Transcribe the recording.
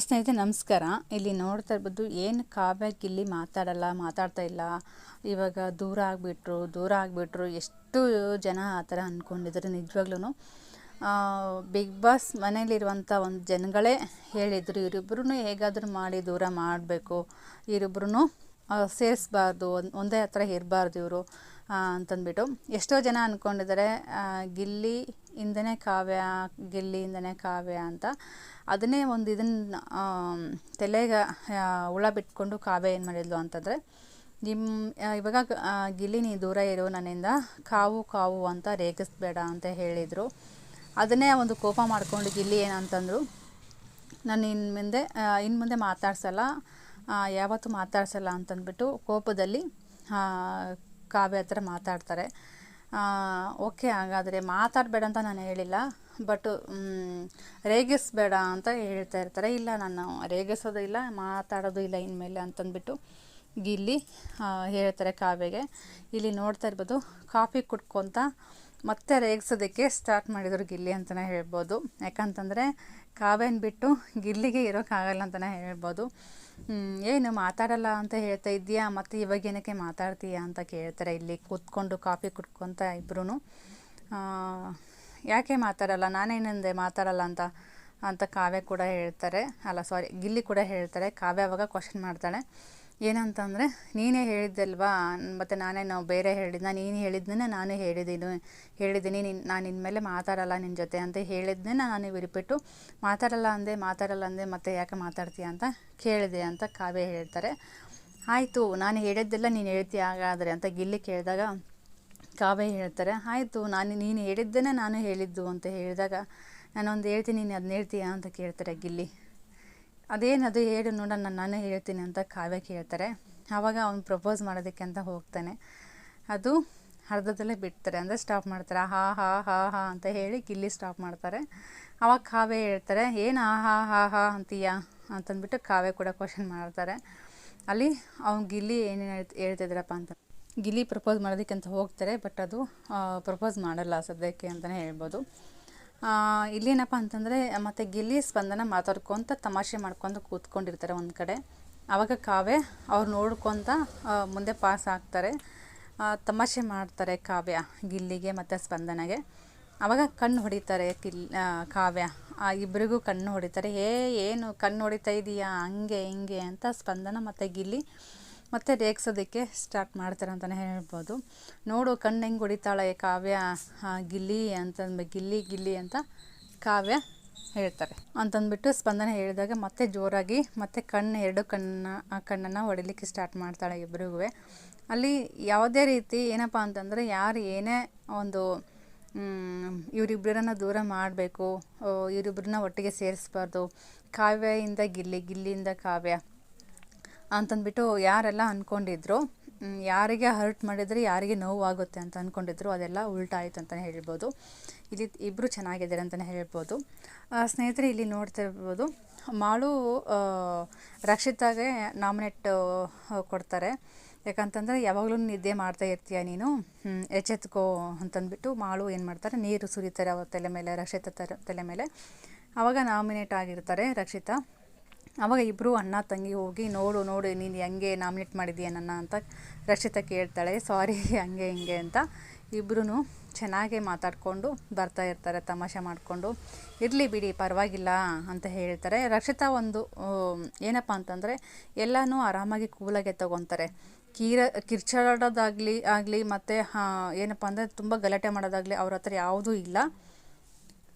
ಸ್ನೇಹಿತರೆ, ನಮಸ್ಕಾರ. ಇಲ್ಲಿ ನೋಡ್ತಾ ಇರ್ಬೋದು, ಏನು ಕಾವ್ಯಕ್ಕೆ ಇಲ್ಲಿ ಮಾತಾಡಲ್ಲ, ಮಾತಾಡ್ತಾ ಇಲ್ಲ. ಇವಾಗ ದೂರ ಆಗಿಬಿಟ್ರು ದೂರ ಆಗಿಬಿಟ್ರು. ಎಷ್ಟು ಜನ ಆ ಥರ ಅಂದ್ಕೊಂಡಿದ್ದಾರೆ ನಿಜವಾಗ್ಲೂ ಬಿಗ್ ಬಾಸ್ ಮನೇಲಿರುವಂಥ ಒಂದು ಜನಗಳೇ ಹೇಳಿದರು ಇವರಿಬ್ಬರೂ ಹೇಗಾದರೂ ಮಾಡಿ ದೂರ ಮಾಡಬೇಕು. ಇವರಿಬ್ಬರೂ ಸೇರಿಸ್ಬಾರ್ದು, ಒಂದು, ಒಂದೇ ಹತ್ರ ಇರಬಾರ್ದು ಇವರು. ಅಂತಂದ್ಬಿಟ್ಟು ಎಷ್ಟೋ ಜನ ಅಂದ್ಕೊಂಡಿದ್ದಾರೆ ಗಿಲ್ಲಿ ಇಂದನೇ ಕಾವ್ಯ ಗಿಲ್ಲಿಯಿಂದನೇ ಕಾವ್ಯ ಅಂತ. ಅದನ್ನೇ ಒಂದು ಇದನ್ನ ತಲೆಗೆ ಹುಳ ಬಿಟ್ಕೊಂಡು ಕಾವ್ಯ ಏನು ಮಾಡಿದ್ಲು ಅಂತಂದರೆ ನಿಮ್ಮ ಇವಾಗ ಗಿಲ್ಲಿ ನೀ ದೂರ ಇರು ನನ್ನಿಂದ, ಕಾವು ಕಾವು ಅಂತ ರೇಗಿಸ್ಬೇಡ ಅಂತ ಹೇಳಿದರು. ಅದನ್ನೇ ಒಂದು ಕೋಪ ಮಾಡಿಕೊಂಡು ಗಿಲ್ಲಿ ಏನಂತಂದರು ನಾನು ಇನ್ನು ಮುಂದೆ ಇನ್ನು ಮುಂದೆ ಮಾತಾಡ್ಸಲ್ಲ ಯಾವತ್ತೂ ಮಾತಾಡ್ಸಲ್ಲ ಅಂತಂದ್ಬಿಟ್ಟು ಕೋಪದಲ್ಲಿ ಕಾವ್ಯ ಹತ್ರ ಮಾತಾಡ್ತಾರೆ. ಓಕೆ ಹಾಗಾದರೆ ಮಾತಾಡಬೇಡ ಅಂತ ನಾನು ಹೇಳಿಲ್ಲ, ಬಟ್ ರೇಗಿಸ್ಬೇಡ ಅಂತ ಹೇಳ್ತಾ ಇರ್ತಾರೆ. ಇಲ್ಲ, ನಾನು ರೇಗಿಸೋದು ಇಲ್ಲ, ಮಾತಾಡೋದು ಇಲ್ಲ ಇನ್ಮೇಲೆ ಅಂತಂದ್ಬಿಟ್ಟು ಗಿಲ್ಲಿ ಹೇಳ್ತಾರೆ ಕಾವ್ಯಗೆ. ಇಲ್ಲಿ ನೋಡ್ತಾ ಇರ್ಬೋದು, ಕಾಫಿ ಕುಡ್ಕೊತ ಮತ್ತೆ ರೇಗಿಸೋದಕ್ಕೆ ಸ್ಟಾರ್ಟ್ ಮಾಡಿದರು ಗಿಲ್ಲಿ ಅಂತಲೇ ಹೇಳ್ಬೋದು. ಯಾಕಂತಂದರೆ ಕಾವ್ಯನ ಬಿಟ್ಟು ಗಿಲ್ಲಿಗೆ ಇರೋಕ್ಕಾಗಲ್ಲ ಅಂತಲೇ ಹೇಳ್ಬೋದು. ಏನು ಮಾತಾಡಲ್ಲ ಅಂತ ಹೇಳ್ತಾ ಇದ್ದೀಯಾ? ಮತ್ತು ಇವಾಗ ಏನಕ್ಕೆ ಮಾತಾಡ್ತೀಯಾ ಅಂತ ಕೇಳ್ತಾರೆ ಇಲ್ಲಿ ಕೂತ್ಕೊಂಡು ಕಾಫಿ ಕುಟ್ಕೊತ ಇಬ್ಬರೂ ಯಾಕೆ ಮಾತಾಡಲ್ಲ? ನಾನೇನಂದೆ ಮಾತಾಡಲ್ಲ ಅಂತ ಅಂತ ಕಾವ್ಯ ಕೂಡ ಹೇಳ್ತಾರೆ. ಅಲ್ಲ ಸಾರಿ ಗಿಲ್ಲಿ ಕೂಡ ಹೇಳ್ತಾರೆ. ಕಾವ್ಯ ಅವಾಗ ಕ್ವಶನ್ ಮಾಡ್ತಾಳೆ. ಏನಂತಂದರೆ, ನೀನೇ ಹೇಳಿದ್ದಲ್ವಾ? ಮತ್ತು ನಾನೇ ನಾವು ಬೇರೆ ಹೇಳಿದ್ನ, ನೀನು ಹೇಳಿದ್ದನ್ನೇ ನಾನು ಹೇಳಿದ್ದೀನಿ ಹೇಳಿದ್ದೀನಿ ನಿನ್ನ ನಾನು ಇನ್ಮೇಲೆ ಮಾತಾಡಲ್ಲ ನಿನ್ನ ಜೊತೆ ಅಂತ ಹೇಳಿದ್ದನ್ನೇ ನಾನು ರಿಪೀಟು ಮಾತಾಡಲ್ಲ ಅಂದೆ ಮಾತಾಡಲ್ಲ ಅಂದೆ, ಮತ್ತೆ ಯಾಕೆ ಮಾತಾಡ್ತೀಯ ಅಂತ ಕೇಳಿದೆ ಅಂತ ಕಾವ್ಯ ಹೇಳ್ತಾರೆ. ಆಯಿತು, ನಾನು ಹೇಳಿದ್ದೆಲ್ಲ ನೀನು ಹೇಳ್ತೀಯ ಹಾಗಾದರೆ ಅಂತ ಗಿಲ್ಲಿ ಕೇಳಿದಾಗ ಕಾವ್ಯ ಹೇಳ್ತಾರೆ, ಆಯಿತು, ನಾನು, ನೀನು ಹೇಳಿದ್ದೇನೆ ನಾನು ಹೇಳಿದ್ದು ಅಂತ ಹೇಳಿದಾಗ, ನಾನೊಂದು ಹೇಳ್ತೀನಿ, ನೀನು ಅದನ್ನ ಹೇಳ್ತೀಯಾ? ಅಂತ ಕೇಳ್ತಾರೆ ಗಿಲ್ಲಿ. ಅದೇನದು ಹೇಳು ನೋಡ ನಾನು ಹೇಳ್ತೀನಿ ಅಂತ ಕಾವ್ಯ ಕೇಳ್ತಾರೆ. ಆವಾಗ ಅವ್ನು ಪ್ರಪೋಸ್ ಮಾಡೋದಕ್ಕೆ ಅಂತ ಹೋಗ್ತಾನೆ. ಅದು ಅರ್ಧದಲ್ಲೇ ಬಿಡ್ತಾರೆ, ಅಂದರೆ ಸ್ಟಾಪ್ ಮಾಡ್ತಾರೆ. ಹಾ ಹಾ ಹಾ ಹಾ ಅಂತ ಹೇಳಿ ಗಿಲ್ಲಿ ಸ್ಟಾಪ್ ಮಾಡ್ತಾರೆ. ಆವಾಗ ಕಾವ್ಯ ಹೇಳ್ತಾರೆ, ಏನು ಆ, ಹಾ ಹಾ ಹಾ ಅಂತೀಯಾ ಅಂತಂದ್ಬಿಟ್ಟು ಕಾವ್ಯ ಕೂಡ ಕ್ವಶನ್ ಮಾಡ್ತಾರೆ. ಅಲ್ಲಿ ಅವ್ನು ಗಿಲ್ಲಿ ಏನೇನು ಹೇಳ್ತ ಹೇಳ್ತಿದ್ರಪ್ಪ ಅಂತ. ಗಿಲ್ಲಿ ಪ್ರಪೋಸ್ ಮಾಡೋದಕ್ಕೆ ಅಂತ ಹೋಗ್ತಾರೆ ಬಟ್ ಅದು ಪ್ರಪೋಸ್ ಮಾಡಲ್ಲ ಸದ್ಯಕ್ಕೆ ಅಂತಲೇ ಹೇಳ್ಬೋದು. ಇಲ್ಲೇನಪ್ಪ ಅಂತಂದರೆ, ಮತ್ತು ಗಿಲ್ಲಿ ಸ್ಪಂದನ ಮಾತಾಡ್ಕೊತ ತಮಾಷೆ ಮಾಡ್ಕೊಂಡು ಕೂತ್ಕೊಂಡಿರ್ತಾರೆ ಒಂದು ಕಡೆ. ಆವಾಗ ಕಾವ್ಯ ಅವ್ರು ನೋಡ್ಕೊತ ಮುಂದೆ ಪಾಸ್ ಆಗ್ತಾರೆ. ತಮಾಷೆ ಮಾಡ್ತಾರೆ ಕಾವ್ಯ ಗಿಲ್ಲಿಗೆ ಮತ್ತು ಸ್ಪಂದನಗೆ. ಆವಾಗ ಕಣ್ಣು ಹೊಡಿತಾರೆ ಕಿಲ್ ಕಾವ್ಯ. ಆ ಇಬ್ಬರಿಗೂ ಕಣ್ಣು ಹೊಡಿತಾರೆ ಏ ಏನು ಕಣ್ಣು ಹೊಡಿತಾ ಇದೀಯಾ? ಹಂಗೆ, ಹಿಂಗೆ ಅಂತ ಸ್ಪಂದನ ಮತ್ತು ಗಿಲ್ಲಿ ಮತ್ತು ರೇಗಿಸೋದಕ್ಕೆ ಸ್ಟಾರ್ಟ್ ಮಾಡ್ತಾರೆ ಅಂತಲೇ ಹೇಳ್ಬೋದು. ನೋಡು, ಕಣ್ಣು ಹೆಂಗೆ ಹೊಡಿತಾಳೆ ಕಾವ್ಯ? ಗಿಲ್ಲಿ ಅಂತಂದು ಗಿಲ್ಲಿ ಗಿಲ್ಲಿ ಅಂತ ಕಾವ್ಯ ಹೇಳ್ತಾರೆ. ಅಂತಂದ್ಬಿಟ್ಟು ಸ್ಪಂದನೆ ಹೇಳಿದಾಗ ಮತ್ತೆ ಜೋರಾಗಿ ಮತ್ತೆ ಕಣ್ಣು, ಎರಡು ಕಣ್ಣ ಕಣ್ಣನ್ನು ಹೊಡಿಲಿಕ್ಕೆ ಸ್ಟಾರ್ಟ್ ಮಾಡ್ತಾಳೆ ಇಬ್ಬರಿಗೂ ಅಲ್ಲಿ ಯಾವುದೇ ರೀತಿ ಏನಪ್ಪ ಅಂತಂದರೆ ಯಾರು ಏನೇ ಒಂದು ಇವರಿಬ್ಬರನ್ನ ದೂರ ಮಾಡಬೇಕು ಇವರಿಬ್ಬರನ್ನ ಒಟ್ಟಿಗೆ ಸೇರಿಸ್ಬಾರ್ದು. ಕಾವ್ಯದಿಂದ ಗಿಲ್ಲಿ ಗಿಲ್ಲಿಯಿಂದ ಕಾವ್ಯ. ಅಂತಂದ್ಬಿಟ್ಟು ಯಾರೆಲ್ಲ ಅಂದ್ಕೊಂಡಿದ್ರು ಯಾರಿಗೆ ಹರ್ಟ್ ಮಾಡಿದರೆ ಯಾರಿಗೆ ನೋವಾಗುತ್ತೆ ಅಂತ ಅಂದ್ಕೊಂಡಿದ್ರು ಅದೆಲ್ಲ ಉಲ್ಟಾಯಿತು ಅಂತಲೇ ಹೇಳ್ಬೋದು. ಇಲ್ಲಿ ಇಬ್ಬರು ಚೆನ್ನಾಗಿದ್ದಾರೆ ಅಂತಲೇ ಹೇಳ್ಬೋದು. ಸ್ನೇಹಿತರೆ, ಇಲ್ಲಿ ನೋಡ್ತಾ ಇರ್ಬೋದು, ಮಾಳು ರಕ್ಷಿತಾಗೆ ನಾಮಿನೇಟ್ ಕೊಡ್ತಾರೆ. ಯಾಕಂತಂದರೆ, ಯಾವಾಗಲೂ ನಿದ್ದೆ ಮಾಡ್ತಾ ಇರ್ತೀಯ ನೀನು? ಎಚ್ಚೆತ್ಕೋ ಅಂತಂದ್ಬಿಟ್ಟು ಮಾಳು ಏನು ಮಾಡ್ತಾರೆ, ನೀರು ಸುರಿತಾರೆ ಅವ್ರ ತಲೆ ಮೇಲೆ, ರಕ್ಷಿತ ತಲೆ ಮೇಲೆ. ಆವಾಗ ನಾಮಿನೇಟ್ ಆಗಿರ್ತಾರೆ ರಕ್ಷಿತಾ. ಆವಾಗ ಇಬ್ಬರು ಅಣ್ಣ ತಂಗಿ ಹೋಗಿ, ನೋಡು ನೋಡು, ನೀನು ಹೆಂಗೆ ನಾಮಿನೇಟ್ ಮಾಡಿದೀಯ ನನ್ನ ಅಂತ ರಕ್ಷಿತ ಕೇಳ್ತಾಳೆ, ಸಾರಿ, ಹಂಗೆ, ಹಿಂಗೆ ಅಂತ ಇಬ್ಬರೂ ಚೆನ್ನಾಗೇ ಮಾತಾಡಿಕೊಂಡು ಬರ್ತಾ ಇರ್ತಾರೆ, ತಮಾಷೆ ಮಾಡಿಕೊಂಡು. ಇರಲಿ ಬಿಡಿ, ಪರವಾಗಿಲ್ಲ ಅಂತ ಹೇಳ್ತಾರೆ. ರಕ್ಷಿತಾ ಒಂದು ಏನಪ್ಪ ಅಂತಂದರೆ ಎಲ್ಲನೂ ಆರಾಮಾಗಿ ಕೂಲಾಗೆ ತೊಗೊತಾರೆ. ಕೀರ, ಕಿರ್ಚಾಡೋದಾಗಲಿ, ಆಗಲಿ ಮತ್ತು ಏನಪ್ಪ ಅಂದರೆ ತುಂಬ ಗಲಾಟೆ ಮಾಡೋದಾಗಲಿ ಅವ್ರ ಹತ್ರ ಯಾವುದೂ ಇಲ್ಲ.